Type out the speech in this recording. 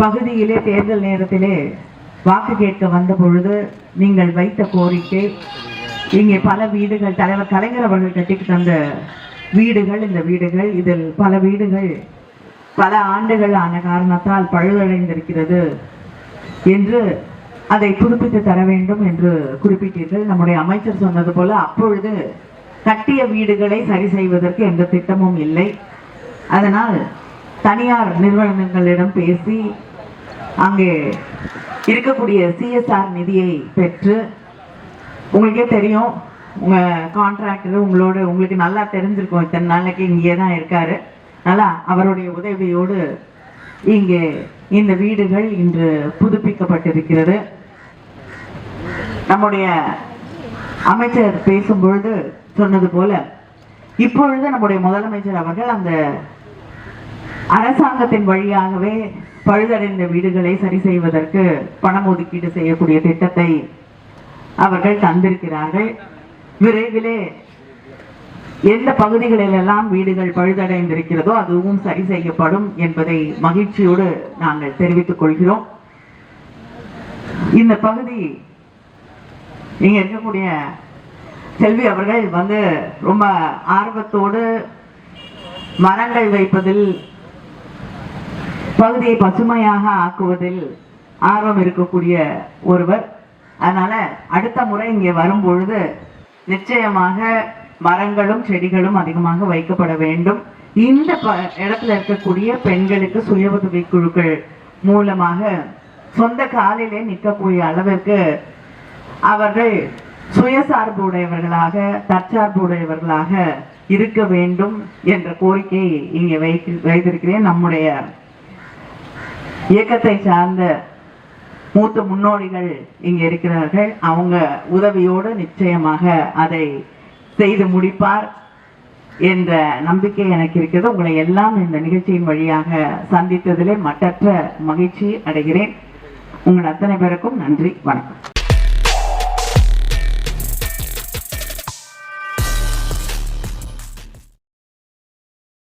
பகுதியிலே தேர்தல் நேரத்திலே வாக்கு கேட்க வந்த பொழுது நீங்கள் வைத்த கோரிக்கை இங்கே பல வீடுகள் தலைவர் கலைஞர் அவர்கள் கட்டிக்கு தந்த வீடுகள் இந்த வீடுகள் இதில் பல வீடுகள் பல ஆண்டுகள் ஆன காரணத்தால் பழுதடைந்திருக்கிறது என்று அதை புதுப்பித்து தர வேண்டும் என்று குறிப்பிட்டீர்கள். நம்முடைய அமைச்சர் சொன்னது போல அப்பொழுது கட்டிய வீடுகளை சரி செய்வதற்கு எந்த திட்டமும் இல்லை. அதனால் தனியார் நிறுவனங்களிடம் பேசி அங்கே இருக்கக்கூடிய சிஎஸ்ஆர் நிதியை பெற்று உங்களுக்கே தெரியும் உங்கள் கான்ட்ராக்டர் உங்களோட உங்களுக்கு நல்லா தெரிஞ்சிருக்கும். இத்தனை நாளைக்கு இங்கே தான் இருக்காரு. நல்லா அவருடைய உதவியோடு இங்கே இந்த வீடுகள் இன்று புதுப்பிக்கப்பட்டிருக்கிறது. நம்முடைய அமைச்சர் பேசும்பொழுது சொன்னது போல இப்பொழுது நம்முடைய முதலமைச்சர் அவர்கள் அந்த அரசாங்கத்தின் வழியாகவே பழுதடைந்த வீடுகளை சரி செய்வதற்கு பணம் ஒதுக்கீடு செய்யக்கூடிய திட்டத்தை அவர்கள் தந்திருக்கிறார்கள். விரைவிலே எந்த பகுதிகளிலெல்லாம் வீடுகள் பழுதடைந்திருக்கிறதோ அதுவும் சரி செய்யப்படும் என்பதை மகிழ்ச்சியோடு நாங்கள் தெரிவித்துக் கொள்கிறோம். இந்த பகுதி இங்க இருக்கக்கூடிய செல்வி அவர்கள் வந்து ரொம்ப ஆர்வத்தோடு மரங்கள் வைப்பதில் பகுதியை பசுமையாக ஆக்குவதில் ஆர்வம் இருக்கக்கூடிய ஒருவர். அதனால அடுத்த முறை இங்கே வரும் பொழுது நிச்சயமாக மரங்களும் செடிகளும் அதிகமாக வைக்கப்பட வேண்டும். இந்த ப- இடத்துல இருக்கக்கூடிய பெண்களுக்கு சுய உதவி குழுக்கள் மூலமாக சொந்த காலிலே நிற்கக்கூடிய அளவிற்கு அவர்கள் சுயசார்பு உடையவர்களாக தற்சார்பு உடையவர்களாக இருக்க வேண்டும் என்ற கோரிக்கை இங்கே வைத்து வைத்திருக்கிறேன். நம்முடைய இயக்கத்தை சார்ந்த மூத்த முன்னோடிகள் இங்க இருக்கிறார்கள். அவங்க உதவியோடு நிச்சயமாக அதை செய்து முடிப்பார் என்ற நம்பிக்கை எனக்கு இருக்கிறது. உங்களை எல்லாம் இந்த நிகழ்ச்சியின் வழியாக சந்தித்ததிலே மட்டற்ற மகிழ்ச்சி அடைகிறேன். உங்கள் அத்தனை பேருக்கும் நன்றி. வணக்கம்.